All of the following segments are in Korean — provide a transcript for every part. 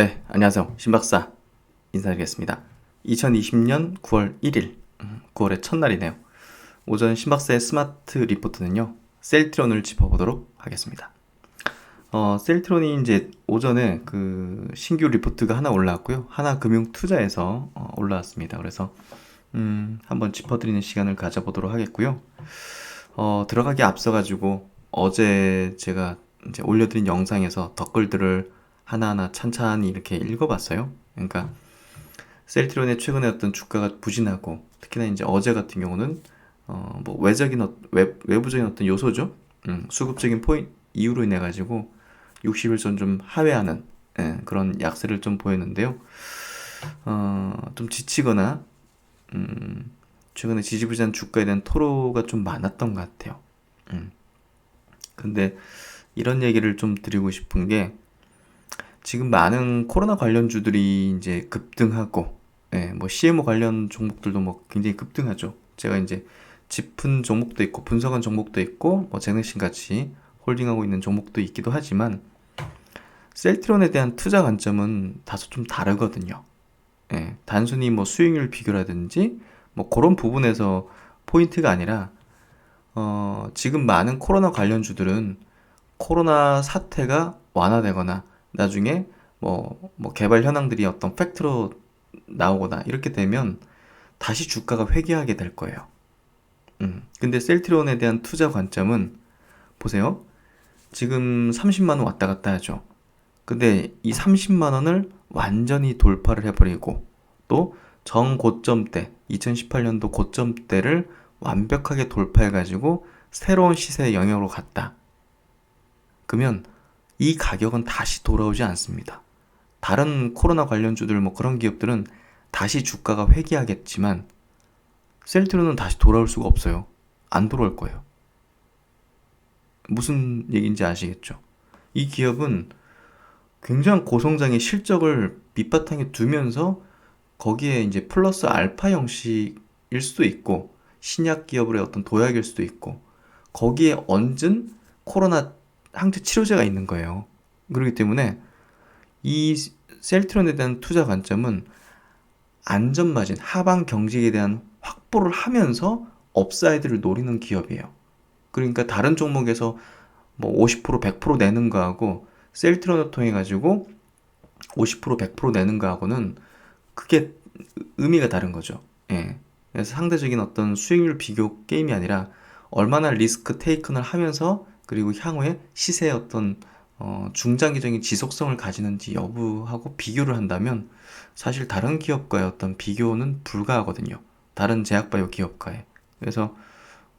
네, 안녕하세요. 신박사 인사드리겠습니다. 2020년 9월 1일, 9월의 첫날이네요. 오전 신박사의 스마트 리포트는요, 셀트론을 짚어보도록 하겠습니다. 어, 셀트론이 이제 오전에 그 신규 리포트가 하나 올라왔고요. 하나금융투자에서 어, 올라왔습니다. 그래서 음, 한번 짚어드리는 시간을 가져보도록 하겠고요. 어, 들어가기 앞서가지고 어제 제가 이제 올려드린 영상에서 댓글들을 하나하나 찬찬히 이렇게 읽어봤어요. 그러니까 셀트론의 최근에 어떤 주가가 부진하고 특히나 이제 어제 같은 경우는 어, 뭐 외적인 어, 외, 외부적인 어떤 요소죠. 음, 수급적인 포인 이유로 인해 가지고 60일선 좀 하회하는 예, 그런 약세를 좀 보였는데요. 어, 좀 지치거나 음, 최근에 지지부진한 주가에 대한 토로가 좀 많았던 것 같아요. 음. 근데 이런 얘기를 좀 드리고 싶은 게 지금 많은 코로나 관련주들이 이제 급등하고, 예, 뭐 CMO 관련 종목들도 뭐 굉장히 급등하죠. 제가 이제 짚은 종목도 있고 분석한 종목도 있고 뭐 제너신 같이 홀딩하고 있는 종목도 있기도 하지만 셀트론에 대한 투자 관점은 다소 좀 다르거든요. 예, 단순히 뭐 수익률 비교라든지 뭐 그런 부분에서 포인트가 아니라 어, 지금 많은 코로나 관련주들은 코로나 사태가 완화되거나 나중에 뭐, 뭐 개발 현황들이 어떤 팩트로 나오거나 이렇게 되면 다시 주가가 회귀하게 될 거예요. 음. 근데 셀트리온에 대한 투자 관점은 보세요. 지금 30만 원 왔다 갔다 하죠. 근데 이 30만 원을 완전히 돌파를 해버리고 또 정 고점대 2018년도 고점대를 완벽하게 돌파해가지고 새로운 시세의 영역으로 갔다. 그러면 이 가격은 다시 돌아오지 않습니다. 다른 코로나 관련주들 뭐 그런 기업들은 다시 주가가 회귀하겠지만 셀트로는 다시 돌아올 수가 없어요. 안 돌아올 거예요. 무슨 얘기인지 아시겠죠? 이 기업은 굉장한 고성장의 실적을 밑바탕에 두면서 거기에 이제 플러스 알파 형식일 수도 있고 신약 기업의 어떤 도약일 수도 있고 거기에 얹은 코로나 항체 치료제가 있는 거예요. 그렇기 때문에 이 셀트론에 대한 투자 관점은 안전 마진, 하방 경직에 대한 확보를 하면서 업사이드를 노리는 기업이에요. 그러니까 다른 종목에서 뭐 50% 100% 내는 거하고 셀트론을 통해 가지고 50% 100% 내는 거하고는 그게 의미가 다른 거죠. 예. 그래서 상대적인 어떤 수익률 비교 게임이 아니라 얼마나 리스크 테이큰을 하면서 그리고 향후에 시세의 어떤 어, 중장기적인 지속성을 가지는지 여부하고 비교를 한다면 사실 다른 기업과의 어떤 비교는 불가하거든요. 다른 제약바이오 기업과의. 그래서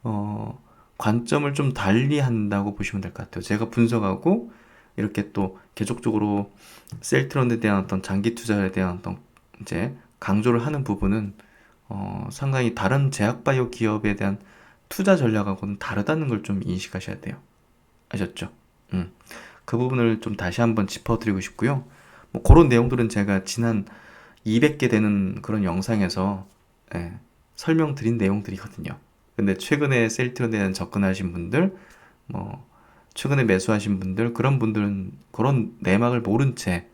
어, 관점을 좀 달리 한다고 보시면 될 것 같아요. 제가 분석하고 이렇게 또 계속적으로 셀트론에 대한 어떤 장기 투자에 대한 어떤 이제 강조를 하는 부분은 어, 상당히 다른 제약바이오 기업에 대한 투자 전략하고는 다르다는 걸 좀 인식하셔야 돼요. 아셨죠? 음. 그 부분을 좀 다시 한번 짚어드리고 싶고요. 뭐 그런 내용들은 제가 지난 200개 되는 그런 영상에서 예, 설명드린 내용들이거든요. 근데 최근에 셀트론에 대한 접근하신 분들, 뭐 최근에 매수하신 분들 그런 분들은 그런 내막을 모른 채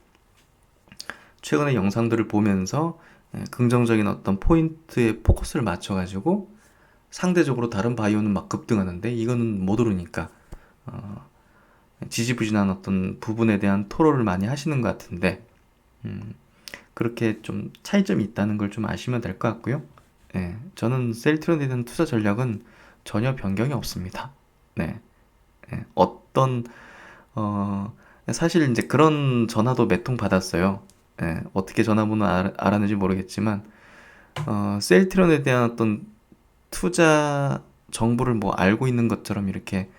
최근의 영상들을 보면서 예, 긍정적인 어떤 포인트에 포커스를 맞춰가지고 상대적으로 다른 바이오는 막 급등하는데 이거는 못 오르니까 어, 지지부진한 어떤 부분에 대한 토로를 많이 하시는 것 같은데 음, 그렇게 좀 차이점이 있다는 걸 좀 아시면 될 것 같고요. 네, 저는 셀트론에 대한 투자 전략은 전혀 변경이 없습니다. 네, 네 어떤 어, 사실 이제 그런 전화도 몇 통 받았어요. 네, 어떻게 전화번호 알, 알았는지 모르겠지만 어, 셀트론에 대한 어떤 투자 정보를 뭐 알고 있는 것처럼 이렇게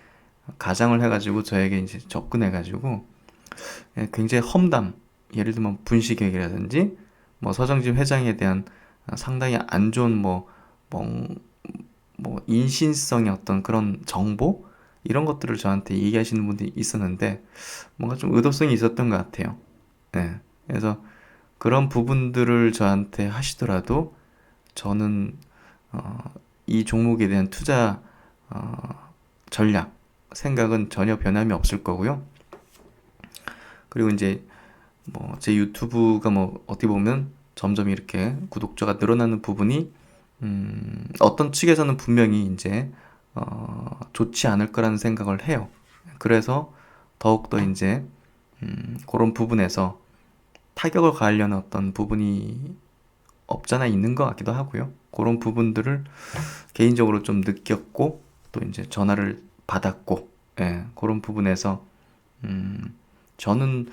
가장을 해가지고 저에게 이제 접근해가지고 예, 굉장히 험담, 예를 들면 분식회계라든지 뭐 서정진 회장에 대한 상당히 안 좋은 뭐, 뭐, 뭐 인신성의 어떤 그런 정보 이런 것들을 저한테 얘기하시는 분들이 있었는데 뭔가 좀 의도성이 있었던 것 같아요. 네. 그래서 그런 부분들을 저한테 하시더라도 저는 어, 이 종목에 대한 투자 어, 전략 생각은 전혀 변함이 없을 거고요. 그리고 이제 뭐 제 유튜브가 뭐 어떻게 보면 점점 이렇게 구독자가 늘어나는 부분이 음, 어떤 측에서는 분명히 이제 어, 좋지 않을 거라는 생각을 해요. 그래서 더욱더 이제 음, 그런 부분에서 타격을 가하려는 어떤 부분이 없잖아 있는 것 같기도 하고요. 그런 부분들을 개인적으로 좀 느꼈고 또 이제 전화를 받았고 예, 그런 부분에서 음, 저는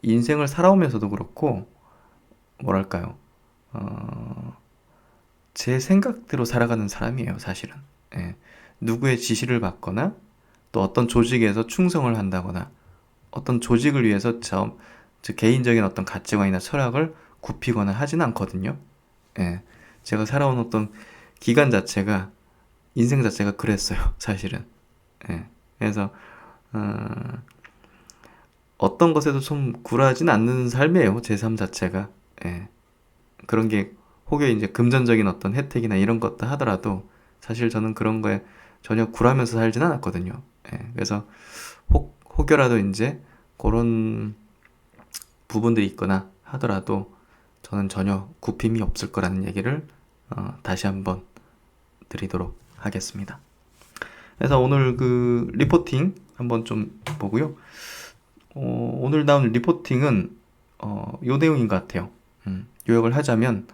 인생을 살아오면서도 그렇고 뭐랄까요 어, 제 생각대로 살아가는 사람이에요 사실은 예, 누구의 지시를 받거나 또 어떤 조직에서 충성을 한다거나 어떤 조직을 위해서 저, 저 개인적인 어떤 가치관이나 철학을 굽히거나 하진 않거든요. 예. 제가 살아온 어떤 기간 자체가 인생 자체가 그랬어요. 사실은. 예. 그래서 어, 어떤 것에도 좀 굴하진 않는 삶이에요. 제 삶 자체가. 예. 그런 게 혹여 이제 금전적인 어떤 혜택이나 이런 것도 하더라도 사실 저는 그런 거에 전혀 굴하면서 살진 않았거든요. 예. 그래서 혹, 혹여라도 이제 그런 부분들이 있거나 하더라도 저는 전혀 굽힘이 없을 거라는 얘기를 어, 다시 한번 드리도록 하겠습니다. 그래서 오늘 그 리포팅 한번 좀 보고요. 어, 오늘 나온 리포팅은 어, 요 내용인 것 같아요. 음, 요약을 하자면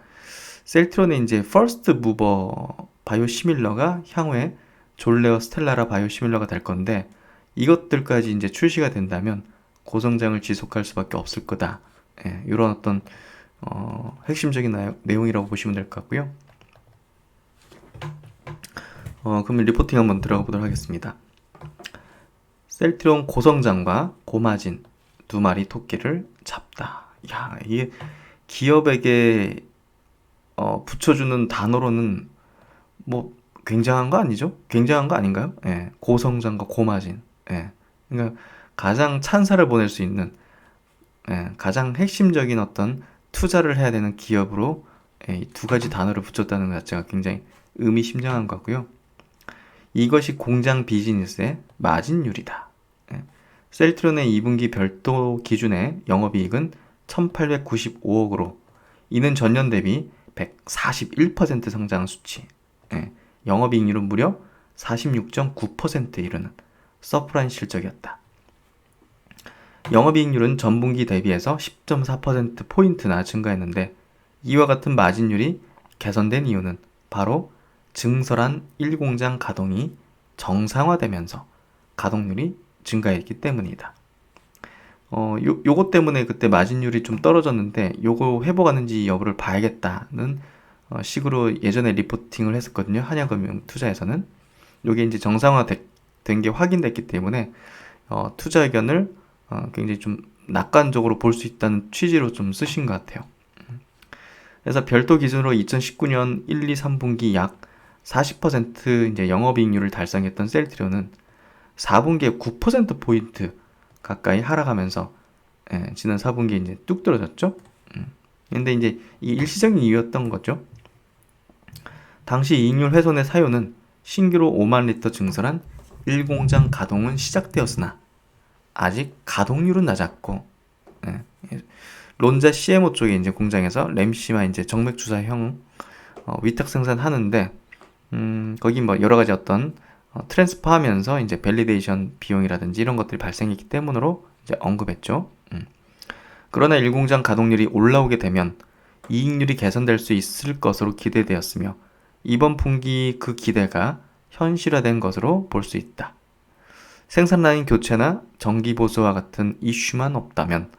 셀트론의 이제 퍼스트 무버 바이오시밀러가 향후에 졸레어 스텔라라 바이오시밀러가 될 건데 이것들까지 이제 출시가 된다면 고성장을 지속할 수밖에 없을 거다. 예, 이런 어떤 어, 핵심적인 나, 내용이라고 보시면 될 것 같고요. 어, 그러면 리포팅 한번 들어가 보도록 하겠습니다. 셀트론 고성장과 고마진 두 마리 토끼를 잡다. 야, 이게 기업에게 어, 붙여주는 단어로는 뭐 굉장한 거 아니죠? 굉장한 거 아닌가요? 예, 고성장과 고마진. 예, 그러니까 가장 찬사를 보낼 수 있는 예, 가장 핵심적인 어떤 투자를 해야 되는 기업으로 예, 두 가지 단어를 붙였다는 것 자체가 굉장히 의미심장한 것 같고요. 이것이 공장 비즈니스의 마진율이다. 예. 셀트론의 2분기 별도 기준의 영업이익은 1895억으로 이는 전년 대비 141% 성장한 수치. 예. 영업이익률은 무려 46.9%에 이르는 서프라인 실적이었다. 영업이익률은 전분기 대비해서 10.4%포인트나 증가했는데 이와 같은 마진율이 개선된 이유는 바로 증설한 1공장 가동이 정상화되면서 가동률이 증가했기 때문이다. 어, 요, 요거 때문에 그때 마진율이 좀 떨어졌는데 요거 회복하는지 여부를 봐야겠다는 어, 식으로 예전에 리포팅을 했었거든요. 한양금융 투자에서는. 요게 이제 정상화 된 게 확인됐기 때문에 어, 투자 의견을 어, 굉장히 좀 낙관적으로 볼 수 있다는 취지로 좀 쓰신 것 같아요. 그래서 별도 기준으로 2019년 1, 2, 3분기 약 40% 이제 영업이익률을 달성했던 셀트리온은 4분기에 9% 포인트 가까이 하락하면서 예, 지난 4분기에 이제 뚝 떨어졌죠. 음. 근데 이제 이 일시적인 이유였던 거죠. 당시 이익률 훼손의 사유는 신규로 5만 리터 증설한 1공장 가동은 시작되었으나 아직 가동률은 낮았고 예, 론자 CMO 쪽에 이제 공장에서 램시마 이제 정맥 주사형 어, 위탁 생산하는데 음, 거기 뭐 여러 가지 어떤 어, 트랜스퍼하면서 이제 밸리데이션 비용이라든지 이런 것들이 발생했기 때문으로 이제 언급했죠. 음. 그러나 1공장 가동률이 올라오게 되면 이익률이 개선될 수 있을 것으로 기대되었으며 이번 분기 그 기대가 현실화된 것으로 볼 수 있다. 생산 라인 교체나 정기 보수와 같은 이슈만 없다면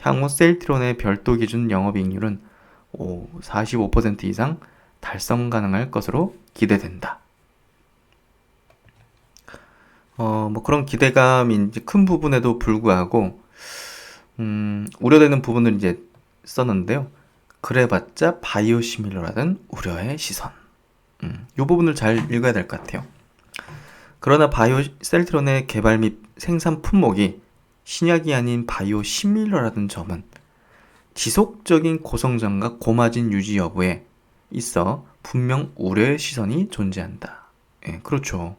향후 셀트론의 별도 기준 영업이익률은 45% 이상 달성 가능할 것으로 기대된다. 어, 뭐 그런 기대감이 이제 큰 부분에도 불구하고, 음, 우려되는 부분을 이제 썼는데요. 그래봤자 바이오 시밀러라는 우려의 시선. 음, 이 부분을 잘 읽어야 될 것 같아요. 그러나 바이오 셀트론의 개발 및 생산 품목이 신약이 아닌 바이오 시밀러라는 점은 지속적인 고성장과 고마진 유지 여부에 있어 분명 우려의 시선이 존재한다. 예, 그렇죠.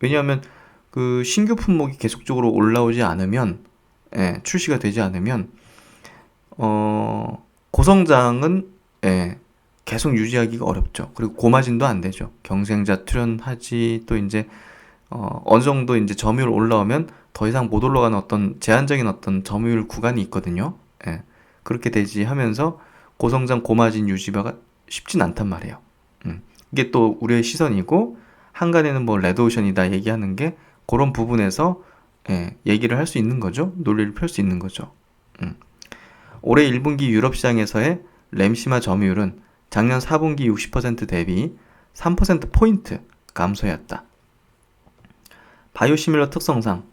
왜냐하면 그 신규 품목이 계속적으로 올라오지 않으면 예, 출시가 되지 않으면 어, 고성장은 예, 계속 유지하기가 어렵죠. 그리고 고마진도 안 되죠. 경쟁자 출연하지 또 이제 어, 어느 정도 이제 점유율 올라오면 더 이상 못 올라가는 어떤 제한적인 어떤 점유율 구간이 있거든요. 예. 그렇게 되지 하면서 고성장 고마진 유지가 쉽진 않단 말이에요. 음. 이게 또 우리의 시선이고 한간에는 뭐 레드오션이다 얘기하는 게 그런 부분에서 예, 얘기를 할 수 있는 거죠. 논리를 펼 수 있는 거죠. 음. 올해 1분기 유럽 시장에서의 램시마 점유율은 작년 4분기 60% 대비 3%포인트 감소했다. 바이오시밀러 특성상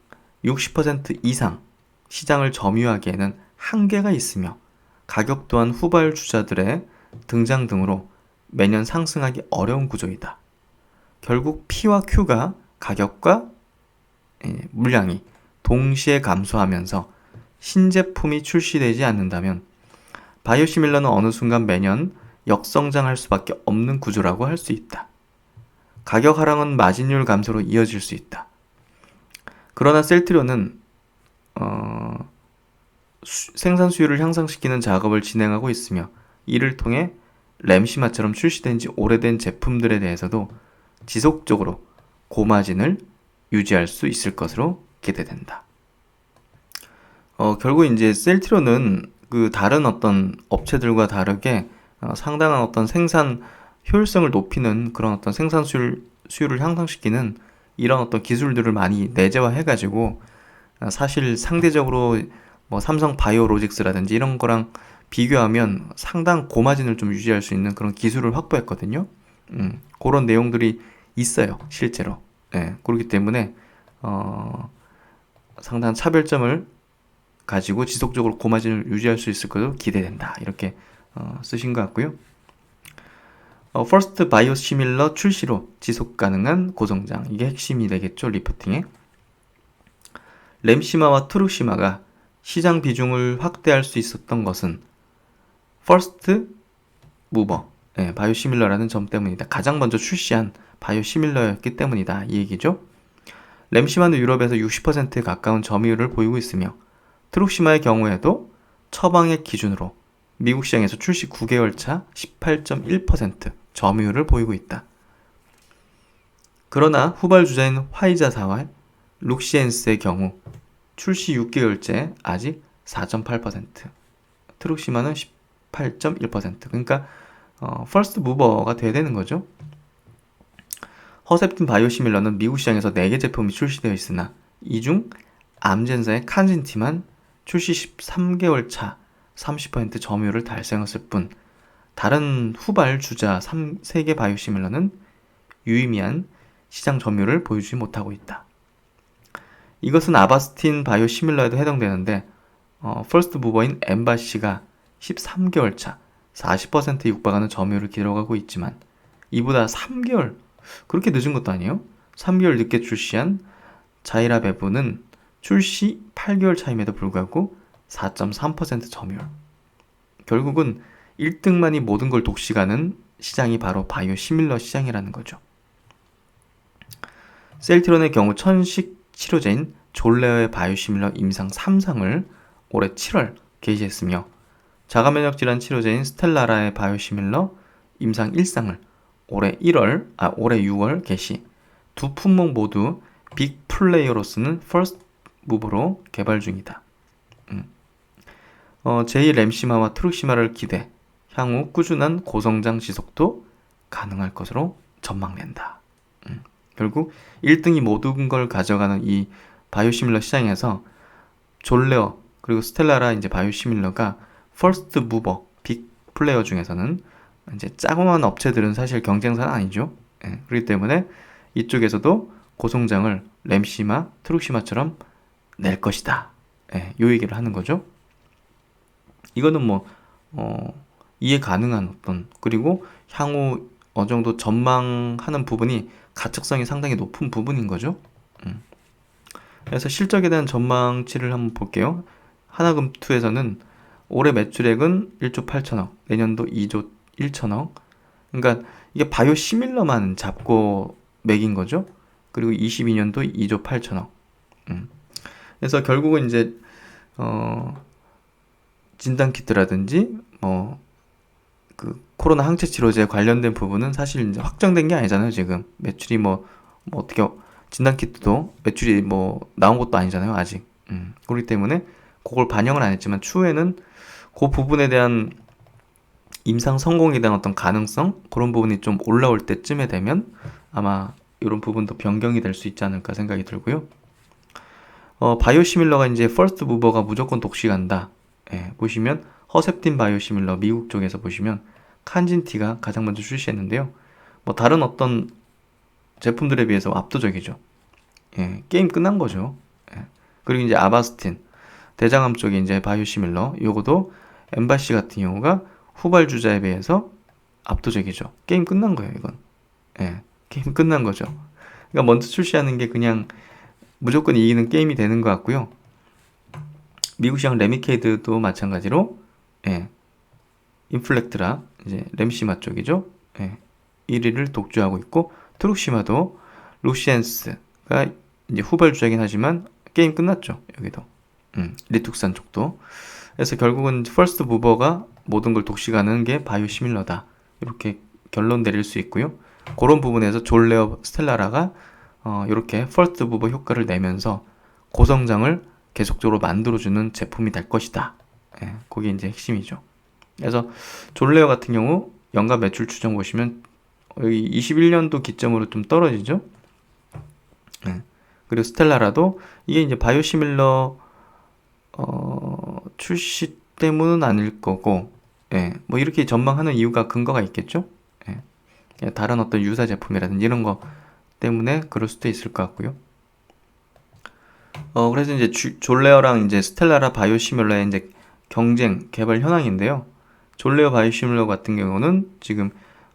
60% 이상 시장을 점유하기에는 한계가 있으며 가격 또한 후발 주자들의 등장 등으로 매년 상승하기 어려운 구조이다. 결국 P와 Q가 가격과 예, 물량이 동시에 감소하면서 신제품이 출시되지 않는다면 바이오시밀러는 어느 순간 매년 역성장할 수밖에 없는 구조라고 할 수 있다. 가격 하락은 마진율 감소로 이어질 수 있다. 그러나 셀트리온은 어, 수, 생산 수율을 향상시키는 작업을 진행하고 있으며 이를 통해 램시마처럼 출시된 지 오래된 제품들에 대해서도 지속적으로 고마진을 유지할 수 있을 것으로 기대된다. 어, 결국 이제 셀트리온은 그 다른 어떤 업체들과 다르게 어, 상당한 어떤 생산 효율성을 높이는 그런 어떤 생산 수율, 수율을 향상시키는 이런 어떤 기술들을 많이 내재화해가지고 어, 사실 상대적으로 뭐 삼성 바이오로직스라든지 이런 거랑 비교하면 상당 고마진을 좀 유지할 수 있는 그런 기술을 확보했거든요. 음, 그런 내용들이 있어요, 실제로. 예, 그렇기 때문에 어, 상당한 차별점을 가지고 지속적으로 고마진을 유지할 수 있을 것으로 기대된다. 이렇게 어, 쓰신 것 같고요. 어, 퍼스트 바이오 시밀러 출시로 지속 가능한 고성장 이게 핵심이 되겠죠 리프팅에 램시마와 트루시마가 시장 비중을 확대할 수 있었던 것은 퍼스트 무버 네, 바이오시밀러라는 점 때문이다. 가장 먼저 출시한 바이오시밀러였기 때문이다. 이 얘기죠. 램시마는 유럽에서 60%에 가까운 점유율을 보이고 있으며 트루시마의 경우에도 처방액 기준으로 미국 시장에서 출시 9개월 차 18.1% 점유율을 보이고 있다. 그러나 후발 주자인 화이자사와 룩시엔스의 경우 출시 6개월째 아직 4.8%, 트룩시마는 18.1%. 그러니까 어, 퍼스트 무버가 돼야 되는 거죠. 허셉틴 바이오시밀러는 미국 시장에서 4개 제품이 출시되어 있으나 이 중 암젠사의 칸진티만 출시 13개월 차 30% 점유율을 달성했을 뿐 다른 후발 주자 3, 3개 바이오시밀러는 유의미한 시장 점유율을 보여주지 못하고 있다. 이것은 아바스틴 바이오시밀러에도 해당되는데 어, 퍼스트 무버인 엠바시가 13개월 차 40%에 육박하는 점유율을 기록하고 있지만 이보다 3개월 그렇게 늦은 것도 아니에요. 3개월 늦게 출시한 자이라 베브는 출시 8개월 차임에도 불구하고 4.3% 점유율. 결국은 1등만이 모든 걸 독식하는 시장이 바로 바이오 시밀러 시장이라는 거죠. 셀트론의 경우 천식 치료제인 졸레어의 바이오 시밀러 임상 3상을 올해 7월 게시했으며 자가면역 질환 치료제인 스텔라라의 바이오 시밀러 임상 1상을 올해 1월, 아 올해 6월 게시. 두 품목 모두 빅 플레이어로서는 퍼스트 무브로 개발 중이다. 음. 어, 제2 램시마와 트룩시마를 기대, 향후 꾸준한 고성장 지속도 가능할 것으로 전망된다. 음. 결국 1등이 모든 걸 가져가는 이 바이오시밀러 시장에서 졸레어 그리고 스텔라라 이제 바이오시밀러가 퍼스트 무버 빅 플레이어 중에서는 이제 작은 업체들은 사실 경쟁사는 아니죠. 예, 그렇기 때문에 이쪽에서도 고성장을 램시마, 트룩시마처럼 낼 것이다. 예, 요 얘기를 하는 거죠. 이거는 뭐, 어, 이해 가능한 어떤, 그리고 향후 어느 정도 전망하는 부분이 가측성이 상당히 높은 부분인 거죠. 음. 그래서 실적에 대한 전망치를 한번 볼게요. 하나금2에서는 올해 매출액은 1조 8천억, 내년도 2조 1천억. 그러니까 이게 바이오 시밀러만 잡고 매긴 거죠. 그리고 22년도 2조 8천억. 음. 그래서 결국은 이제 어, 진단 키트라든지 뭐그 코로나 항체 치료제 관련된 부분은 사실 이제 확정된 게 아니잖아요, 지금. 매출이 뭐, 뭐 어떻게 진단 키트도 매출이 뭐 나온 것도 아니잖아요, 아직. 음. 그렇기 때문에 그걸 반영을 안 했지만 추후에는 그 부분에 대한 임상 성공에 대한 어떤 가능성 그런 부분이 좀 올라올 때쯤에 되면 아마 이런 부분도 변경이 될 수 있지 않을까 생각이 들고요. 어, 바이오시밀러가 이제 퍼스트 무버가 무조건 독식한다. 예, 보시면 허셉틴 바이오시밀러 미국 쪽에서 보시면 칸진티가 가장 먼저 출시했는데요. 뭐 다른 어떤 제품들에 비해서 압도적이죠. 예, 게임 끝난 거죠. 예. 그리고 이제 아바스틴 대장암 쪽에 이제 바이오시밀러 요거도 엠바시 같은 경우가 후발주자에 비해서 압도적이죠. 게임 끝난 거예요, 이건. 예, 게임 끝난 거죠. 그러니까 먼저 출시하는 게 그냥 무조건 이기는 게임이 되는 것 같고요. 미국 시장 레미케이드도 마찬가지로 예, 인플렉트라 이제 램시마 쪽이죠. 예, 1위를 독주하고 있고 트룩시마도 루시엔스가 이제 후발주자긴 하지만 게임 끝났죠. 여기도 음, 리툭산 쪽도 그래서 결국은 퍼스트 무버가 모든 걸 독식하는 게 바이오 시밀러다 이렇게 결론 내릴 수 있고요. 그런 부분에서 졸 레어 스텔라라가 어, 이렇게 퍼스트 무버 효과를 내면서 고성장을 계속적으로 만들어주는 제품이 될 것이다. 예, 그게 이제 핵심이죠. 그래서 졸 레어 같은 경우 연간 매출 추정 보시면 여기 21년도 기점으로 좀 떨어지죠. 예, 그리고 스텔라라도 이게 이제 바이오시밀러 어, 출시 때문은 아닐 거고, 예, 뭐 이렇게 전망하는 이유가 근거가 있겠죠. 예, 다른 어떤 유사 제품이라든지 이런 거 때문에 그럴 수도 있을 것 같고요. 어, 그래서 이제 주, 졸레어랑 이제 스텔라라 바이오시밀러의 이제 경쟁 개발 현황인데요. 졸레어 바이오시밀러 같은 경우는 지금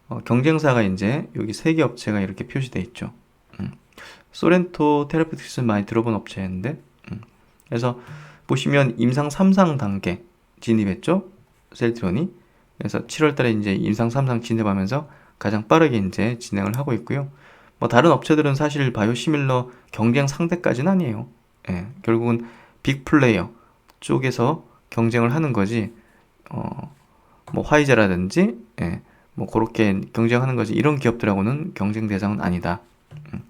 어, 경쟁사가 이제 여기 세 개 업체가 이렇게 표시되어 있죠. 음. 소렌토 테라피틱스 많이 들어본 업체인데, 음. 그래서 보시면 임상 3상 단계 진입했죠. 셀트론이. 그래서 7월 달에 이제 임상 3상 진입하면서 가장 빠르게 이제 진행을 하고 있고요. 뭐 다른 업체들은 사실 바이오시밀러 경쟁 상대까지는 아니에요. 예, 결국은 빅 플레이어 쪽에서 경쟁을 하는 거지. 어, 뭐 화이자라든지 예, 뭐 그렇게 경쟁하는 거지. 이런 기업들하고는 경쟁 대상은 아니다. 음.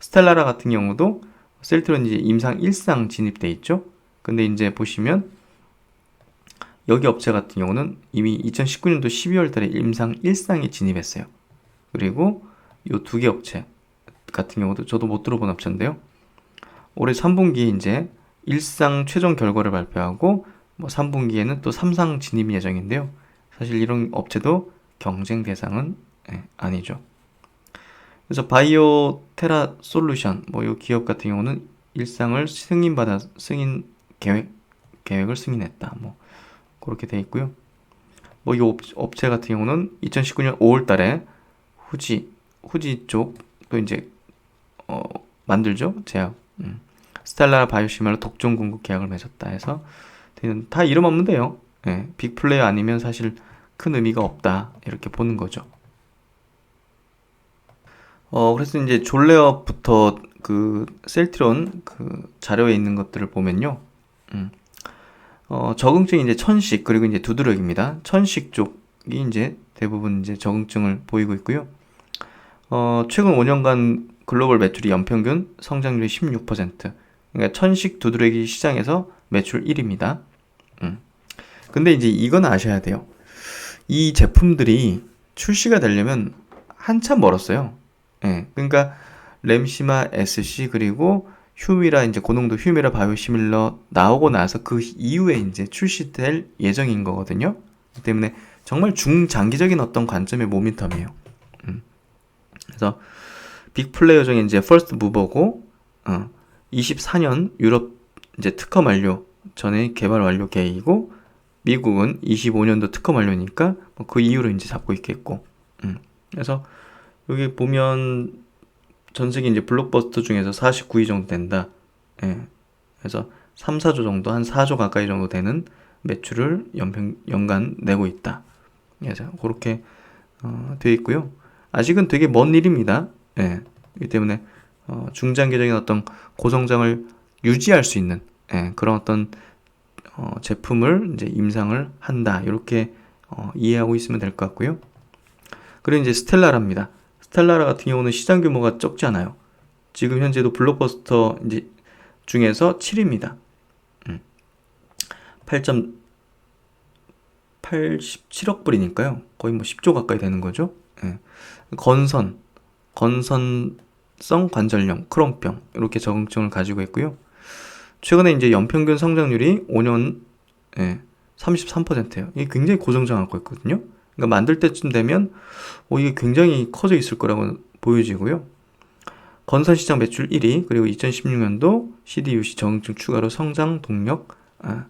스텔라라 같은 경우도 셀트론 이제 임상 1상 진입돼 있죠. 근데 이제 보시면 여기 업체 같은 경우는 이미 2019년도 12월 달에 임상 1상에 진입했어요. 그리고 이 두 개 업체 같은 경우도 저도 못 들어본 업체인데요. 올해 3분기에 이제 1상 최종 결과를 발표하고 뭐 3분기에는 또 3상 진입 예정인데요. 사실 이런 업체도 경쟁 대상은 예, 아니죠. 그래서 바이오 테라 솔루션 뭐 이 기업 같은 경우는 일상을 승인받아 승인 계획 계획을 승인했다. 뭐 그렇게 돼 있고요. 뭐 이 업 체 같은 경우는 2019년 5월 달에 후지 후지 쪽도 이제 어 만들죠. 제약. 음. 스텔라 바이오시멜로 독점 공급 계약을 맺었다 해서 다 이름 없는데요. 예, 빅플레이어 아니면 사실 큰 의미가 없다 이렇게 보는 거죠. 어 그래서 이제 졸레어부터 그 셀트론 그 자료에 있는 것들을 보면요. 음. 어, 적응증이 이제 천식 그리고 이제 두드러기입니다. 천식 쪽이 이제 대부분 이제 적응증을 보이고 있고요. 어, 최근 5년간 글로벌 매출이 연평균 성장률이 16%. 그러니까 천식 두드러기 시장에서 매출 1위입니다. 음. 근데 이제 이건 아셔야 돼요. 이 제품들이 출시가 되려면 한참 멀었어요. 예. 그러니까 램시마 SC 그리고 휴미라 이제 고농도 휴미라 바이오시밀러 나오고 나서 그 이후에 이제 출시될 예정인 거거든요. 그 때문에 정말 중장기적인 어떤 관점의 모멘텀이에요. 음. 그래서 빅 플레이어 중에 이제 퍼스트 무버고 어, 24년 유럽 이제 특허 만료 전에 개발 완료 계획이고 미국은 25년도 특허 만료니까 뭐그 이후로 이제 잡고 있겠고. 음. 그래서 여기 보면 전 세계 이제 블록버스터 중에서 49위 정도 된다. 예. 그래서 3, 4조 정도, 한 4조 가까이 정도 되는 매출을 연평, 연간 내고 있다. 그래서 그렇게 어, 되어 있고요. 아직은 되게 먼 일입니다. 예. 이 때문에 어, 중장기적인 어떤 고성장을 유지할 수 있는 예, 그런 어떤 어, 제품을 이제 임상을 한다. 이렇게 어, 이해하고 있으면 될 것 같고요. 그리고 이제 스텔라라입니다. 스텔라라 같은 경우는 시장 규모가 적지 않아요. 지금 현재도 블록버스터 이제 중에서 7위입니다. 음. 8.87억 불이니까요. 거의 뭐 10조 가까이 되는 거죠. 예. 건선, 건선성 관절염, 크론병 이렇게 적응증을 가지고 있고요. 최근에 이제 연평균 성장률이 5년 예, 33%예요. 이게 굉장히 고성장하고 있거든요. 그러니까 만들 때쯤 되면 어, 이게 굉장히 커져 있을 거라고 보여지고요. 건선 시장 매출 1위, 그리고 2016년도 CDUC 적응증 추가로 성장 동력 아,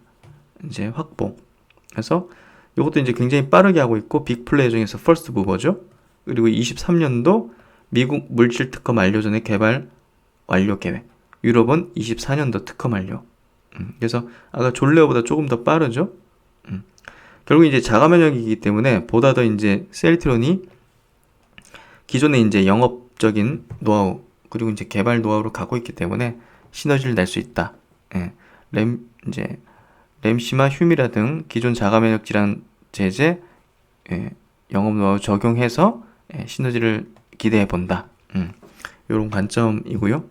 이제 확보. 그래서 이것도 이제 굉장히 빠르게 하고 있고 빅 플레이 중에서 퍼스트 무버죠. 그리고 23년도 미국 물질 특허 만료 전에 개발 완료 계획. 유럽은 24년도 특허 만료. 음, 그래서 아까 졸레오보다 조금 더 빠르죠. 음, 결국 이제 자가 면역이기 때문에 보다 더 이제 셀트론이 기존의 이제 영업적인 노하우 그리고 이제 개발 노하우를 갖고 있기 때문에 시너지를 낼 수 있다. 예. 램 이제 램시마 휴미라 등 기존 자가 면역 질환 제재 예, 영업 노하우 적용해서 예, 시너지를 기대해 본다. 음, 이런 관점이고요.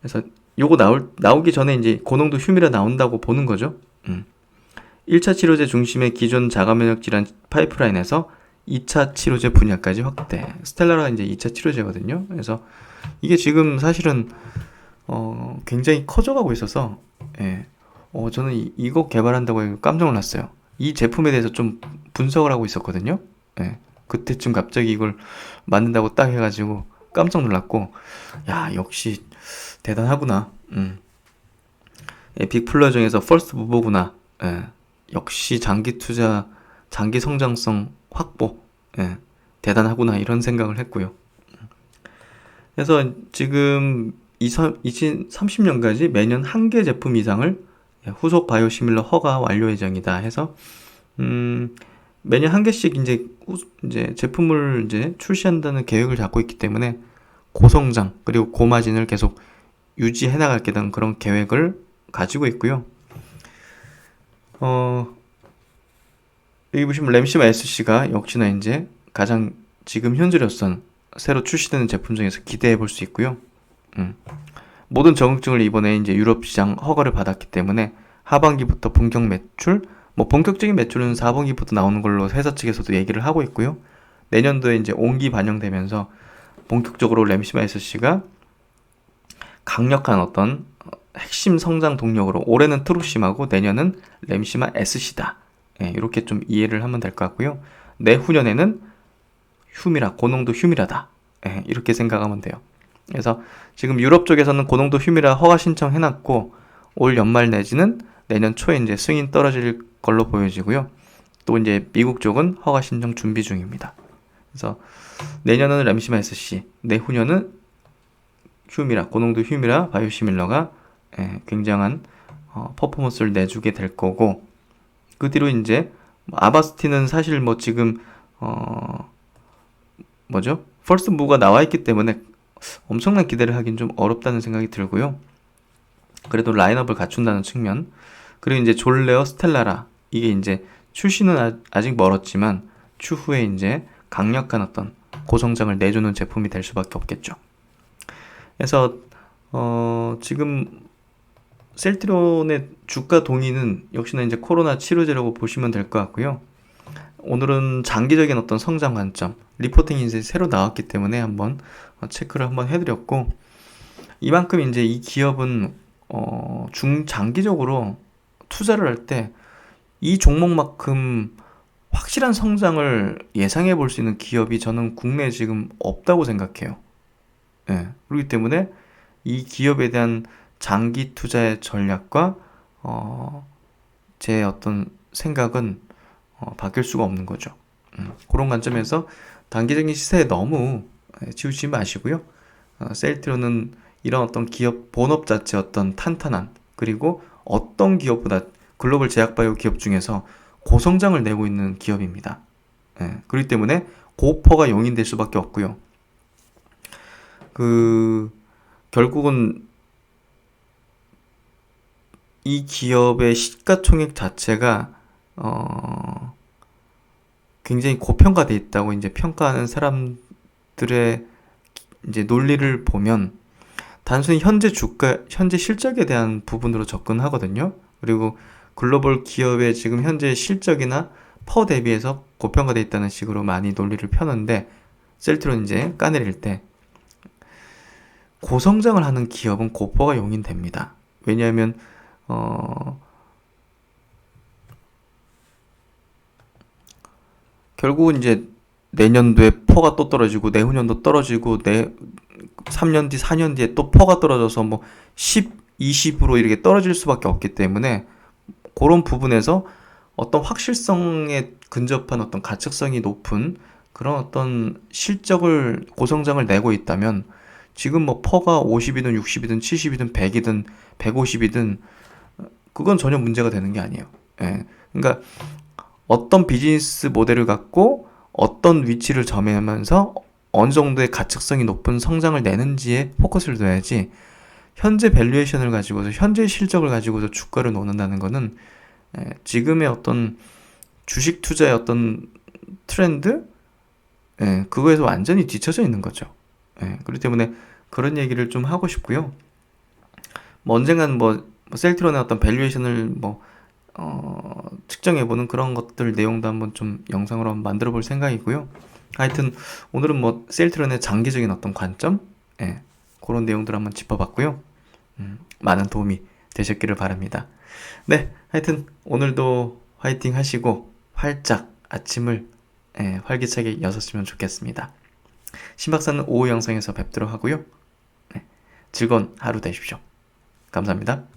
그래서 요거 나올 나오기 전에 이제 고농도 휴미라 나온다고 보는 거죠. 음. 1차 치료제 중심의 기존 자가 면역 질환 파이프라인에서 2차 치료제 분야까지 확대. 스텔라가 이제 2차 치료제거든요. 그래서 이게 지금 사실은 어, 굉장히 커져가고 있어서 예. 어, 저는 이, 이거 개발한다고 깜짝 놀랐어요. 이 제품에 대해서 좀 분석을 하고 있었거든요. 예. 그때쯤 갑자기 이걸 만든다고 딱 해가지고 깜짝 놀랐고, 야, 역시 대단하구나. 음. 예, 빅플러 중에서 퍼스트 무버구나. 예. 역시 장기 투자, 장기 성장성 확보. 예. 대단하구나. 이런 생각을 했고요. 그래서 지금 2030년까지 매년 한 개 제품 이상을 후속 바이오시밀러 허가 완료 예정이다 해서 음, 매년 한 개씩 이제 이제 제품을 이제 출시한다는 계획을 잡고 있기 때문에 고성장 그리고 고마진을 계속 유지해 나갈 게 된 그런 계획을 가지고 있고요. 어, 여기 보시면 램시마 SC가 역시나 이제 가장 지금 현재로선 새로 출시되는 제품 중에서 기대해 볼 수 있고요. 음. 모든 적응증을 이번에 이제 유럽 시장 허가를 받았기 때문에 하반기부터 본격 매출, 뭐 본격적인 매출은 4분기부터 나오는 걸로 회사 측에서도 얘기를 하고 있고요. 내년도에 이제 온기 반영되면서 본격적으로 램시마 SC가 강력한 어떤 핵심 성장 동력으로 올해는 트루심하고 내년은 램시마 SC다. 예, 이렇게 좀 이해를 하면 될 것 같고요. 내후년에는 휴미라, 고농도 휴미라다. 예, 이렇게 생각하면 돼요. 그래서 지금 유럽 쪽에서는 고농도 휴미라 허가 신청 해놨고 올 연말 내지는 내년 초에 이제 승인 떨어질 걸로 보여지고요. 또 이제 미국 쪽은 허가 신청 준비 중입니다. 그래서 내년은 램시마 SC, 내후년은 휴미라, 고농도 휴미라, 바이오시밀러가 예, 굉장한 어, 퍼포먼스를 내주게 될 거고 그 뒤로 이제 뭐 아바스틴은 사실 뭐 지금 어 뭐죠? 퍼스트 무가 나와 있기 때문에 엄청난 기대를 하긴 좀 어렵다는 생각이 들고요. 그래도 라인업을 갖춘다는 측면. 그리고 이제 졸레어 스텔라라. 이게 이제 출시는 아, 직 멀었지만 추후에 이제 강력한 어떤 고성장을 내주는 제품이 될 수밖에 없겠죠. 그래서 어, 지금 셀트론의 주가 동의는 역시나 이제 코로나 치료제라고 보시면 될 것 같고요. 오늘은 장기적인 어떤 성장 관점, 리포팅 인쇄 새로 나왔기 때문에 한번 체크를 한번 해드렸고, 이만큼 이제 이 기업은 어, 중장기적으로 투자를 할 때 이 종목만큼 확실한 성장을 예상해 볼 수 있는 기업이 저는 국내에 지금 없다고 생각해요. 예. 그렇기 때문에 이 기업에 대한 장기 투자의 전략과 어, 제 어떤 생각은 어, 바뀔 수가 없는 거죠. 음, 그런 관점에서 단기적인 시세에 너무 예, 치우지 마시고요. 어, 셀트로는 이런 어떤 기업 본업 자체 어떤 탄탄한 그리고 어떤 기업보다 글로벌 제약바이오 기업 중에서 고성장을 내고 있는 기업입니다. 예, 그렇기 때문에 고퍼가 용인될 수밖에 없고요. 그 결국은 이 기업의 시가총액 자체가 어, 굉장히 고평가돼 있다고 이제 평가하는 사람들의 이제 논리를 보면 단순히 현재 주가, 현재 실적에 대한 부분으로 접근하거든요. 그리고 글로벌 기업의 지금 현재 실적이나 퍼 대비해서 고평가돼 있다는 식으로 많이 논리를 펴는데 셀트론 이제 까내릴 때 고성장을 하는 기업은 고퍼가 용인됩니다. 왜냐하면 어 결국은 이제 내년도에 퍼가 또 떨어지고 내후년도 떨어지고 내 3년 뒤, 4년 뒤에 또 퍼가 떨어져서 뭐 10, 20으로 이렇게 떨어질 수밖에 없기 때문에 그런 부분에서 어떤 확실성에 근접한 어떤 가측성이 높은 그런 어떤 실적을 고성장을 내고 있다면 지금 뭐 퍼가 50이든 60이든 70이든 100이든 150이든 그건 전혀 문제가 되는 게 아니에요. 예. 그러니까 어떤 비즈니스 모델을 갖고 어떤 위치를 점유하면서 어느 정도의 가측성이 높은 성장을 내는지에 포커스를 둬야지 현재 밸류에이션을 가지고서 현재 실적을 가지고서 주가를 놓는다는 거는 예, 지금의 어떤 주식 투자의 어떤 트렌드 예, 그거에서 완전히 뒤쳐져 있는 거죠. 예, 그렇기 때문에 그런 얘기를 좀 하고 싶고요. 뭐 언젠간 뭐, 뭐 셀트론의 어떤 밸류에이션을 뭐 어, 측정해보는 그런 것들 내용도 한번 좀 영상으로 한번 만들어 볼 생각이고요. 하여튼 오늘은 뭐 셀트론의 장기적인 어떤 관점, 예, 그런 내용들 한번 짚어봤고요. 음, 많은 도움이 되셨기를 바랍니다. 네, 하여튼 오늘도 화이팅 하시고 활짝 아침을 예, 활기차게 여셨으면 좋겠습니다. 신박사는 오후 영상에서 뵙도록 하고요. 네, 즐거운 하루 되십시오. 감사합니다.